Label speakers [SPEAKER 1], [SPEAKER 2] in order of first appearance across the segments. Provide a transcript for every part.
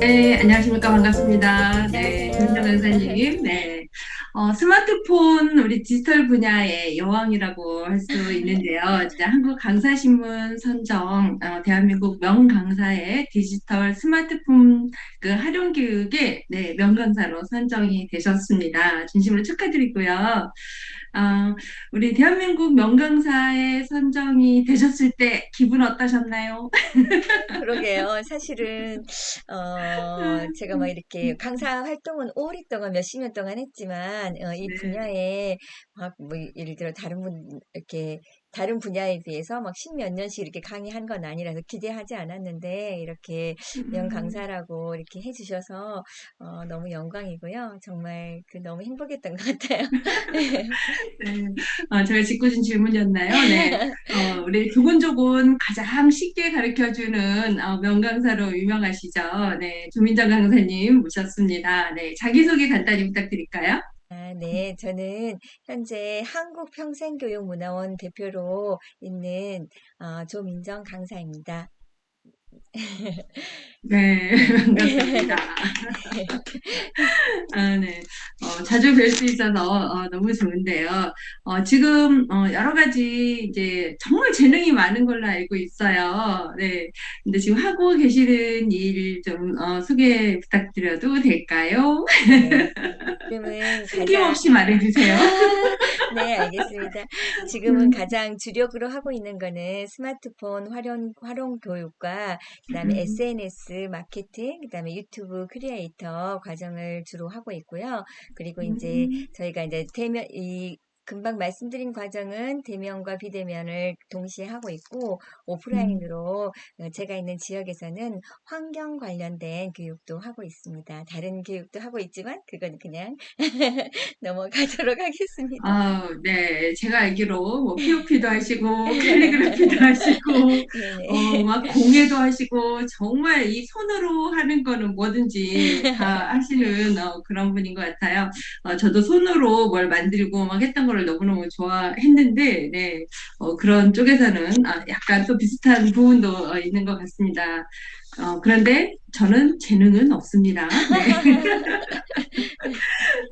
[SPEAKER 1] 네, 안녕하십니까. 반갑습니다. 네, 김정 강사님. 네. 어, 스마트폰, 우리 디지털 분야의 여왕이라고 할 수 있는데요. 진짜 한국 강사신문 선정, 어, 대한민국 명강사의 디지털 스마트폰 그 활용 교육의 네, 명강사로 선정이 되셨습니다. 진심으로 축하드리고요. 어, 우리 대한민국 명강사에 선정이 되셨을 때 기분 어떠셨나요?
[SPEAKER 2] 그러게요. 사실은 어 제가 막 이렇게 강사 활동은 오랫동안 몇십 년 동안 했지만 어이
[SPEAKER 1] 네.
[SPEAKER 2] 분야에 막 뭐 예를 들어 다른 분 이렇게 다른 분야에 비해서 막 십몇 년씩 이렇게 강의한 건 아니라서 기대하지 않았는데 이렇게 명
[SPEAKER 1] 음,
[SPEAKER 2] 강사라고 이렇게 해 주셔서 어 너무 영광이고요. 정말 그 너무 행복했던 것 같아요.
[SPEAKER 1] 네. 어, 제가 짓궂은 질문이었나요? 네. 어, 우리 조곤조곤 가장 쉽게 가르쳐주는 어, 명강사로 유명하시죠? 네. 조민정 강사님 모셨습니다. 네. 자기소개 간단히 부탁드릴까요?
[SPEAKER 2] 아, 네. 저는 현재 한국평생교육문화원 대표로 있는 어, 조민정 강사입니다.
[SPEAKER 1] 네.
[SPEAKER 2] 네.
[SPEAKER 1] 반갑습니다. 아, 네. 어, 자주 뵐 수 있어서 어, 너무 좋은데요. 어, 지금 어, 여러 가지 이제 정말 재능이 많은 걸로 알고 있어요. 네. 근데 지금 하고 계시는 일좀 어, 소개 부탁드려도 될까요?
[SPEAKER 2] 네. 지금은 가장,
[SPEAKER 1] 숨김없이 말해주세요.
[SPEAKER 2] 네, 알겠습니다. 지금은
[SPEAKER 1] 음,
[SPEAKER 2] 가장 주력으로 하고 있는 거는 스마트폰 활용, 활용 교육과 그다음에
[SPEAKER 1] 음,
[SPEAKER 2] SNS 마케팅, 그다음에 유튜브 크리에이터 과정을 주로 하고 있고요. 그리고 이제
[SPEAKER 1] 음,
[SPEAKER 2] 저희가 이제 대면, 이 금방 말씀드린 과정은 대면과 비대면을 동시에 하고 있고
[SPEAKER 1] 음.
[SPEAKER 2] 오프라인으로 어, 제가 있는 지역에서는 환경 관련된 교육도 하고 있습니다. 다른 교육도 하고 있지만 그건 그냥 넘어가도록 하겠습니다.
[SPEAKER 1] 아, 네. 제가 알기로 뭐 POP도 하시고 캘리그래피도 하시고 어,
[SPEAKER 2] 네네.
[SPEAKER 1] 막 공예도 하시고 정말 이 손으로 하는 거는 뭐든지 다 하시는 어, 그런 분인 것 같아요. 어, 저도 손으로 뭘 만들고 막 했던 거를 너무너무 좋아했는데 네. 어, 그런 쪽에서는 아, 약간 또 비슷한 부분도 어, 있는 것 같습니다. 어, 그런데 저는 재능은 없습니다. 네.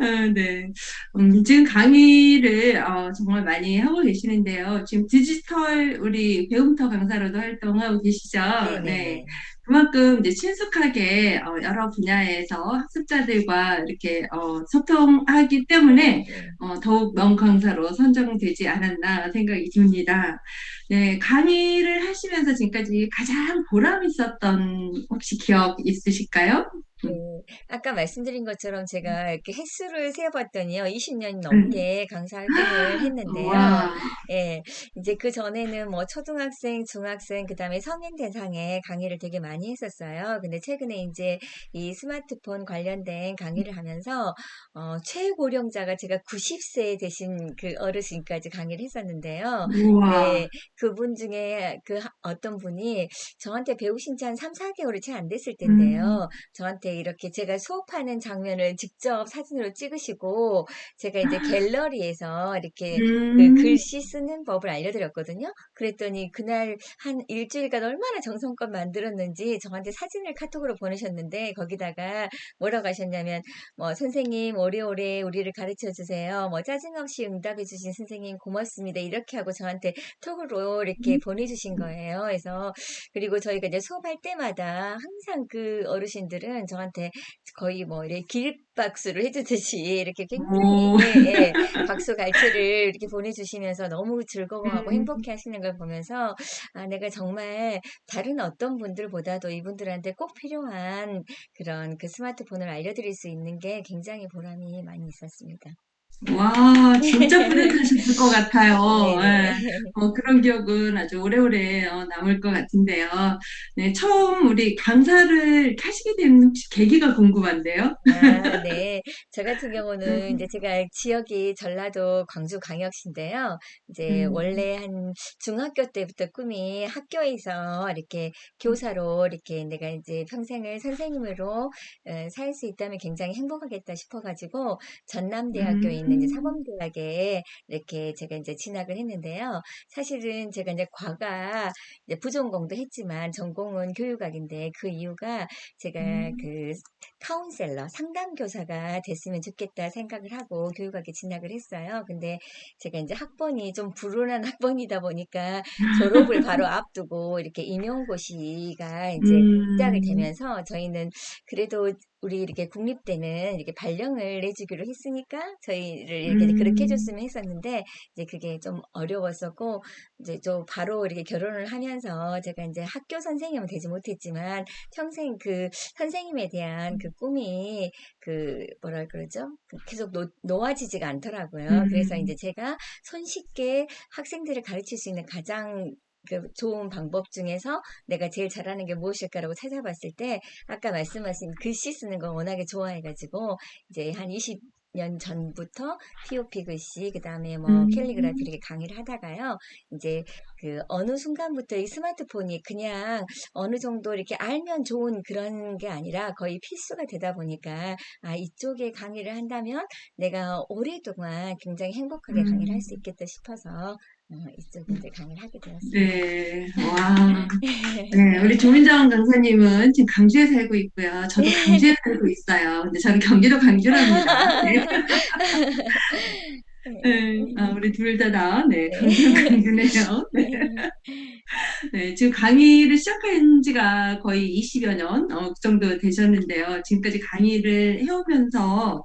[SPEAKER 1] 아, 네. 음, 지금 강의를 어, 정말 많이 하고 계시는데요. 지금 디지털 우리 배움터 강사로도 활동하고 계시죠? 네.
[SPEAKER 2] 네네네.
[SPEAKER 1] 그만큼 이제 친숙하게 어, 여러 분야에서 학습자들과 이렇게 어, 소통하기 때문에
[SPEAKER 2] 네.
[SPEAKER 1] 어, 더욱 명강사로 선정되지 않았나 생각이 듭니다. 네, 강의를 하시면서 지금까지 가장 보람 있었던 혹시 기억 있으실까요?
[SPEAKER 2] 네.
[SPEAKER 1] 음,
[SPEAKER 2] 아까 말씀드린 것처럼 제가 이렇게 횟수를 세어봤더니요. 20년
[SPEAKER 1] 음.
[SPEAKER 2] 넘게 강사 활동을 했는데요.
[SPEAKER 1] 와,
[SPEAKER 2] 예. 이제 그 전에는 뭐 초등학생, 중학생, 그 다음에 성인 대상의 강의를 되게 많이 했었어요. 근데 최근에 이제 이 스마트폰 관련된 강의를 하면서 어, 최고령자가 제가 90세 되신 그 어르신까지 강의를 했었는데요. 네. 그분 중에 그 하- 어떤 분이 저한테 배우신 지 한 3, 4개월이 채 안 됐을
[SPEAKER 1] 음,
[SPEAKER 2] 텐데요. 저한테 이렇게 제가 수업하는 장면을 직접 사진으로 찍으시고 제가 이제 갤러리에서 이렇게 그
[SPEAKER 1] 음,
[SPEAKER 2] 글씨 쓰는 법을 알려드렸거든요. 그랬더니 그날 한 일주일간 얼마나 정성껏 만들었는지 저한테 사진을 카톡으로 보내셨는데 거기다가 뭐라고 하셨냐면 뭐 선생님 오래오래 우리를 가르쳐 주세요. 뭐 짜증 없이 응답해 주신 선생님 고맙습니다. 이렇게 하고 저한테 톡으로 이렇게 보내주신 거예요. 그래서 그리고 저희가 이제 수업할 때마다 항상 그 어르신들은 저 한테 거의 뭐 이렇게 기립박수를 해주듯이 이렇게 굉장히
[SPEAKER 1] 오,
[SPEAKER 2] 예, 예, 박수 갈채를 이렇게 보내주시면서 너무 즐거워하고
[SPEAKER 1] 음,
[SPEAKER 2] 행복해 하시는 걸 보면서 아, 내가 정말 다른 어떤 분들보다도 이분들한테 꼭 필요한 그런 그 스마트폰을 알려드릴 수 있는 게 굉장히 보람이 많이 있었습니다.
[SPEAKER 1] 와, 진짜 뿌듯하셨을 것 같아요.
[SPEAKER 2] 네네.
[SPEAKER 1] 예. 어, 그런 기억은 아주 오래오래 어, 남을 것 같은데요. 네, 처음 우리 강사를 하시게 된 혹시 계기가 궁금한데요.
[SPEAKER 2] 아, 네. 저 같은 경우는 이제
[SPEAKER 1] 음,
[SPEAKER 2] 제가 지역이 전라도 광주 광역시인데요. 이제
[SPEAKER 1] 음,
[SPEAKER 2] 원래 한 중학교 때부터 꿈이 학교에서 이렇게 교사로 이렇게 내가 이제 평생을 선생님으로 살 수 있다면 굉장히 행복하겠다 싶어가지고 전남대학교에 있는 이제
[SPEAKER 1] 음,
[SPEAKER 2] 사범대학에 이렇게 제가 이제 진학을 했는데요. 사실은 제가 이제 과가 이제 부전공도 했지만 전공은 교육학인데 그 이유가 제가
[SPEAKER 1] 음,
[SPEAKER 2] 그 카운셀러, 상담 교사가 됐으면 좋겠다 생각을 하고 교육학에 진학을 했어요. 근데 제가 이제 학번이 좀 불운한 학번이다 보니까 졸업을 바로 앞두고 이렇게 임용고시가 이제 시작이
[SPEAKER 1] 음,
[SPEAKER 2] 되면서 저희는 그래도 우리 이렇게 국립대는 이렇게 발령을 내주기로 했으니까 저희 를 이렇게 그렇게
[SPEAKER 1] 음,
[SPEAKER 2] 해줬으면 했었는데 이제 그게 좀 어려웠었고 이제 좀 바로 이렇게 결혼을 하면서 제가 이제 학교 선생님은 되지 못했지만 평생 그 선생님에 대한 그 꿈이 그 뭐라 그러죠? 그 계속 놓, 놓아지지가 않더라고요. 그래서 이제
[SPEAKER 1] 음,
[SPEAKER 2] 제가 손쉽게 학생들을 가르칠 수 있는 가장 그 좋은 방법 중에서 내가 제일 잘하는 게 무엇일까라고 찾아봤을 때 아까 말씀하신 글씨 쓰는 거 워낙에 좋아해가지고 이제 한 20 년 전부터 POP 글씨 그 다음에 뭐 캘리그라피
[SPEAKER 1] 음,
[SPEAKER 2] 이렇게 강의를 하다가요. 이제 그 어느 순간부터 이 스마트폰이 그냥 어느 정도 이렇게 알면 좋은 그런 게 아니라 거의 필수가 되다 보니까 아 이쪽에 강의를 한다면 내가 오랫동안 굉장히 행복하게 강의를 할수
[SPEAKER 1] 음.
[SPEAKER 2] 있겠다 싶어서 어, 이쪽에 이제 강의를 하게 되었습니다.
[SPEAKER 1] 네, 와. 네, 우리 조민정 강사님은 지금 강주에 살고 있고요. 저도 강주에 살고 있어요. 근데 저는 경기도 강주랍니다. 네, 네, 아, 우리 둘 다 다, 네,
[SPEAKER 2] 네.
[SPEAKER 1] 강주는 강주네요. 네, 네, 지금 강의를 시작한 지가 거의 20여 년, 어, 그 정도 되셨는데요. 지금까지 강의를 해오면서,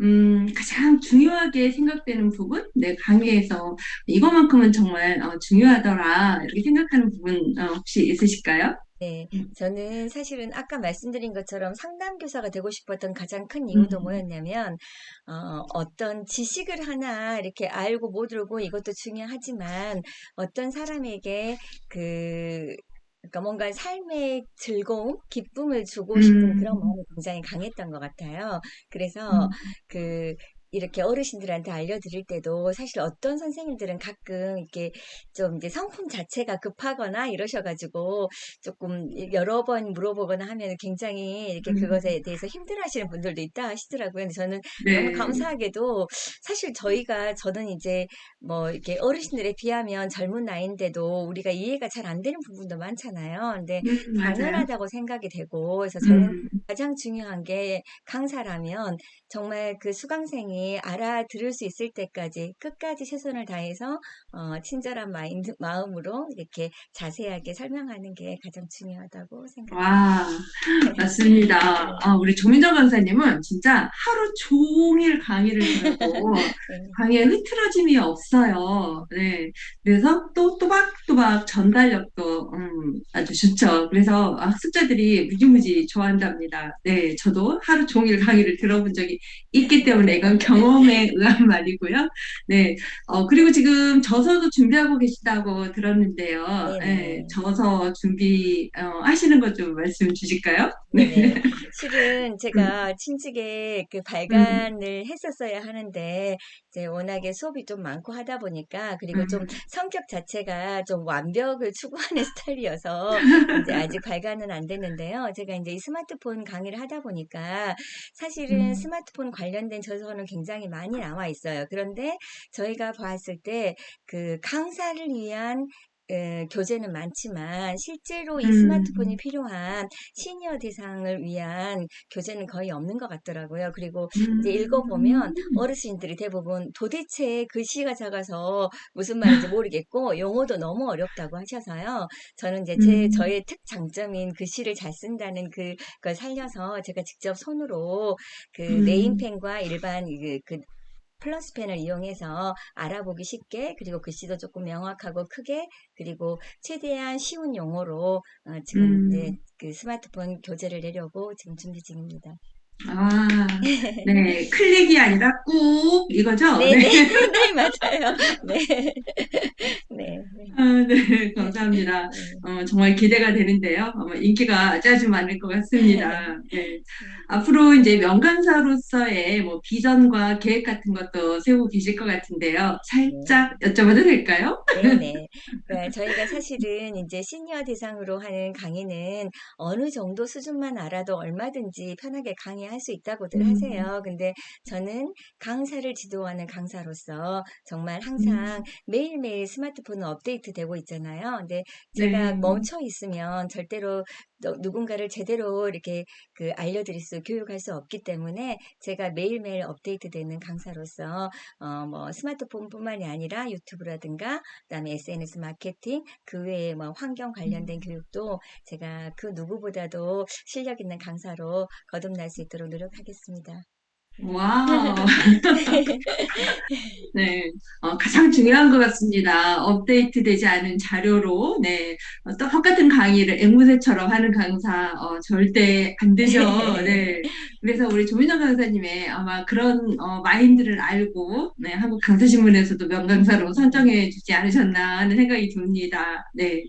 [SPEAKER 1] 음, 가장 중요하게 생각되는 부분, 네, 강의에서 이것만큼은 정말 어, 중요하더라, 이렇게 생각하는 부분, 어, 혹시 있으실까요?
[SPEAKER 2] 네,
[SPEAKER 1] 음,
[SPEAKER 2] 저는 사실은 아까 말씀드린 것처럼 상담 교사가 되고 싶었던 가장 큰 이유도
[SPEAKER 1] 음,
[SPEAKER 2] 뭐였냐면, 어, 어떤 지식을 하나 이렇게 알고 못 알고 이것도 중요하지만, 어떤 사람에게 그, 그러니까 뭔가 삶의 즐거움, 기쁨을 주고 싶은 그런
[SPEAKER 1] 음,
[SPEAKER 2] 마음이 굉장히 강했던 것 같아요. 그래서
[SPEAKER 1] 음,
[SPEAKER 2] 그, 이렇게 어르신들한테 알려드릴 때도 사실 어떤 선생님들은 가끔 이렇게 좀 이제 성품 자체가 급하거나 이러셔가지고 조금 여러 번 물어보거나 하면 굉장히 이렇게
[SPEAKER 1] 음,
[SPEAKER 2] 그것에 대해서 힘들어하시는 분들도 있다 하시더라고요. 근데 저는 너무
[SPEAKER 1] 네,
[SPEAKER 2] 감사하게도 사실 저희가 저는 이제 뭐 이렇게 어르신들에 비하면 젊은 나이인데도 우리가 이해가 잘 안 되는 부분도 많잖아요. 근데
[SPEAKER 1] 음.
[SPEAKER 2] 당연하다고 생각이 되고 그래서 저는
[SPEAKER 1] 음,
[SPEAKER 2] 가장 중요한 게 강사라면 정말 그 수강생이 알아들을 수 있을 때까지 끝까지 최선을 다해서 어, 친절한 마인드, 마음으로 이렇게 자세하게 설명하는 게 가장 중요하다고 생각합니다.
[SPEAKER 1] 와, 맞습니다.
[SPEAKER 2] 네,
[SPEAKER 1] 아, 우리 조민정 강사님은 진짜 하루 종일 강의를
[SPEAKER 2] 네,
[SPEAKER 1] 강의에 흐트러짐이 없어요. 네. 그래서 또 또박또박 전달력도 음, 아주 좋죠. 그래서 아, 학습자들이 무지무지 좋아한답니다. 네. 저도 하루 종일 강의를 들어본 적이 있기 때문에 이건 경험에 의한 말이고요. 네. 어, 그리고 지금 저서도 준비하고 계시다고 들었는데요.
[SPEAKER 2] 네,
[SPEAKER 1] 네.
[SPEAKER 2] 네.
[SPEAKER 1] 저서 준비 어, 하시는 것 좀 말씀 주실까요? 네.
[SPEAKER 2] 네네. 실은
[SPEAKER 1] 음,
[SPEAKER 2] 제가 그
[SPEAKER 1] 음,
[SPEAKER 2] 발간을 했었어야 하는데, 이제 워낙에 수업이 좀 많고 하다 보니까, 그리고 좀
[SPEAKER 1] 음,
[SPEAKER 2] 성격 자체가 좀 완벽을 추구하는 스타일이어서, 이제 아직 발간은 안 됐는데요. 제가 이제 이 스마트폰 강의를 하다 보니까, 사실은
[SPEAKER 1] 음,
[SPEAKER 2] 스마트폰 관련된 저서는 굉장히 많이 나와 있어요. 그런데 저희가 봤을 때, 그 강사를 위한 에, 교재는 많지만 실제로 이 스마트폰이
[SPEAKER 1] 음,
[SPEAKER 2] 필요한 시니어 대상을 위한 교재는 거의 없는 것 같더라고요. 그리고 이제 읽어보면
[SPEAKER 1] 음,
[SPEAKER 2] 어르신들이 대부분 도대체 글씨가 작아서 무슨 말인지 모르겠고 용어도 너무 어렵다고 하셔서요. 저는 이제 제,
[SPEAKER 1] 음,
[SPEAKER 2] 저의 특장점인 글씨를 잘 쓴다는 그 걸 살려서 제가 직접 손으로 그
[SPEAKER 1] 음,
[SPEAKER 2] 네임펜과 일반 그, 그 플러스펜을 이용해서 알아보기 쉽게 그리고 글씨도 조금 명확하고 크게 그리고 최대한 쉬운 용어로 어, 지금 이제
[SPEAKER 1] 음.
[SPEAKER 2] 그 스마트폰 교재를 내려고 지금 준비 중입니다.
[SPEAKER 1] 아, 네. 클릭이 아니라 꾹 이거죠? 네.
[SPEAKER 2] 네 네 네 맞아요. 네 네. 네.
[SPEAKER 1] 아, 네, 감사합니다. 어, 정말 기대가 되는데요. 아마 인기가 아주 아주 많을 것 같습니다. 네. 앞으로 이제 명강사로서의 뭐 비전과 계획 같은 것도 세우고 계실 것 같은데요.
[SPEAKER 2] 네.
[SPEAKER 1] 살짝 여쭤봐도 될까요?
[SPEAKER 2] 네네. 그러니까 저희가 사실은 이제 시니어 대상으로 하는 강의는 어느 정도 수준만 알아도 얼마든지 편하게 강의할 할수 있다고들
[SPEAKER 1] 음,
[SPEAKER 2] 하세요. 근데 저는 강사를 지도하는 강사로서 정말 항상
[SPEAKER 1] 음,
[SPEAKER 2] 매일매일 스마트폰은 업데이트 되고 있잖아요. 근데 제가
[SPEAKER 1] 네.
[SPEAKER 2] 멈춰 있으면 절대로 너- 누군가를 제대로 이렇게 그 알려드릴 수, 교육할 수 없기 때문에 제가 매일매일 업데이트 되는 강사로서 어, 뭐 스마트폰 뿐만이 아니라 유튜브라든가 그 다음에 SNS 마케팅 그 외에 뭐 환경 관련된 교육도 제가 그 누구보다도 실력 있는 강사로 거듭날 수 있도록 노력하겠습니다.
[SPEAKER 1] 와우. 네, 어, 가장 중요한 것 같습니다. 업데이트 되지 않은 자료로, 네, 어, 또 똑같은 강의를 앵무새처럼 하는 강사, 어, 절대 안 되죠. 네. 그래서 우리 조민정 강사님의 아마 그런, 어, 마인드를 알고, 네, 한국 강사신문에서도 명강사로 선정해 주지 않으셨나 하는 생각이 듭니다. 네.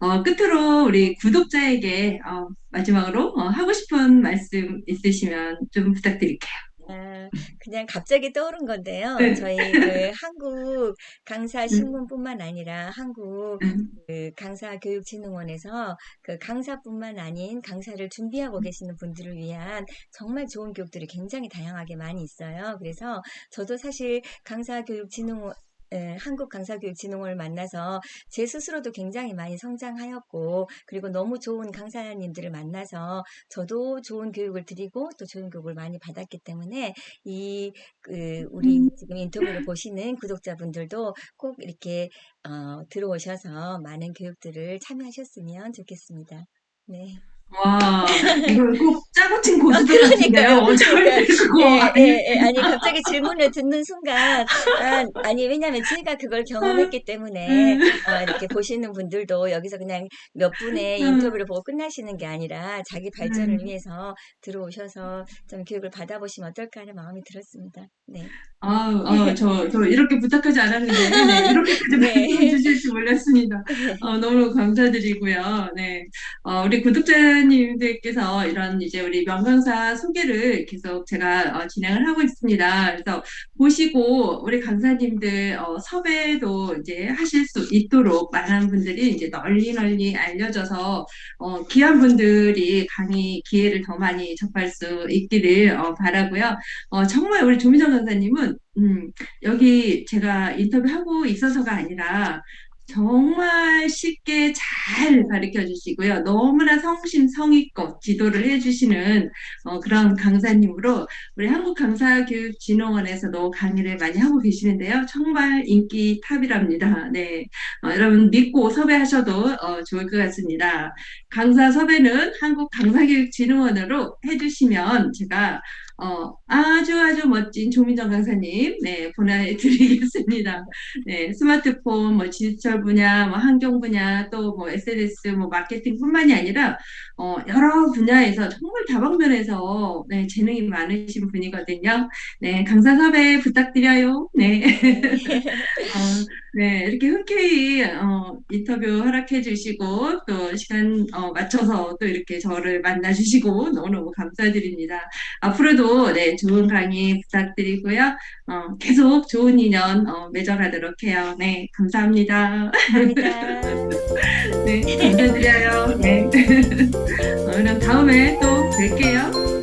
[SPEAKER 1] 어, 끝으로 우리 구독자에게, 어, 마지막으로, 어, 하고 싶은 말씀 있으시면 좀 부탁드릴게요.
[SPEAKER 2] 아, 그냥 갑자기 떠오른 건데요.
[SPEAKER 1] 네.
[SPEAKER 2] 저희 그 한국 강사
[SPEAKER 1] 음,
[SPEAKER 2] 신문뿐만 아니라 한국
[SPEAKER 1] 음,
[SPEAKER 2] 그 강사 교육진흥원에서 그 강사뿐만 아닌 강사를 준비하고 계시는 분들을 위한 정말 좋은 교육들이 굉장히 다양하게 많이 있어요. 그래서 저도 사실 강사 교육진흥원 에, 한국 강사교육진흥원을 만나서 제 스스로도 굉장히 많이 성장하였고, 그리고 너무 좋은 강사님들을 만나서 저도 좋은 교육을 드리고 또 좋은 교육을 많이 받았기 때문에 이, 그, 우리
[SPEAKER 1] 음.
[SPEAKER 2] 지금 인터뷰를 보시는 구독자분들도 꼭 이렇게 어, 들어오셔서 많은 교육들을 참여하셨으면 좋겠습니다. 네.
[SPEAKER 1] 와, 이걸 꼭 짜고 친 고수들 같은데요.
[SPEAKER 2] 그러니까요.
[SPEAKER 1] 어, 절대 그거
[SPEAKER 2] 예,
[SPEAKER 1] 아니.
[SPEAKER 2] 예, 예. 아니, 갑자기 질문을 듣는 순간, 아, 아니, 왜냐면 제가 그걸 경험했기 때문에,
[SPEAKER 1] 음,
[SPEAKER 2] 어, 이렇게 보시는 분들도 여기서 그냥 몇 분의
[SPEAKER 1] 음,
[SPEAKER 2] 인터뷰를 보고 끝나시는 게 아니라 자기 발전을
[SPEAKER 1] 음.
[SPEAKER 2] 위해서 들어오셔서 좀 교육을 받아보시면 어떨까 하는 마음이 들었습니다. 네.
[SPEAKER 1] 아, 어, 저, 저 이렇게 부탁하지 않았는데, 네, 이렇게까지
[SPEAKER 2] 네.
[SPEAKER 1] 말씀 주실 줄 몰랐습니다. 어, 너무 감사드리고요. 네. 어, 우리 구독자님들께서 이런 이제 우리 명강사 소개를 계속 제가 어, 진행을 하고 있습니다. 그래서 보시고 우리 강사님들 어, 섭외도 이제 하실 수 있도록 많은 분들이 이제 널리 널리 알려져서 어, 귀한 분들이 강의 기회를 더 많이 접할 수 있기를 어, 바라고요. 어, 정말 우리 조미정 강사님은 음, 여기 제가 인터뷰하고 있어서가 아니라 정말 쉽게 잘 가르쳐 주시고요. 너무나 성심성의껏 지도를 해주시는 어, 그런 강사님으로 우리 한국강사교육진흥원에서도 강의를 많이 하고 계시는데요. 정말 인기 탑이랍니다. 네, 어, 여러분 믿고 섭외하셔도 어, 좋을 것 같습니다. 강사 섭외는 한국강사교육진흥원으로 해주시면 제가 어, 아주 아주 멋진 조민정 강사님, 네, 보내드리겠습니다. 네, 스마트폰, 뭐, 디지털 분야, 뭐, 환경 분야, 또 뭐, SNS, 뭐, 마케팅 뿐만이 아니라, 어, 여러 분야에서 정말 다방면에서, 네, 재능이 많으신 분이거든요. 네, 강사 섭외 부탁드려요. 네.
[SPEAKER 2] 네.
[SPEAKER 1] 어, 네, 이렇게 흔쾌히 어, 인터뷰 허락해 주시고 또 시간 어, 맞춰서 또 이렇게 저를 만나 주시고 너무너무 감사드립니다. 앞으로도 네, 좋은 강의 부탁드리고요. 어, 계속 좋은 인연 어, 맺어가도록 해요. 네, 감사합니다.
[SPEAKER 2] 감사합니다.
[SPEAKER 1] 네, 감사드려요. 네. 어, 그럼 다음에 또 뵐게요.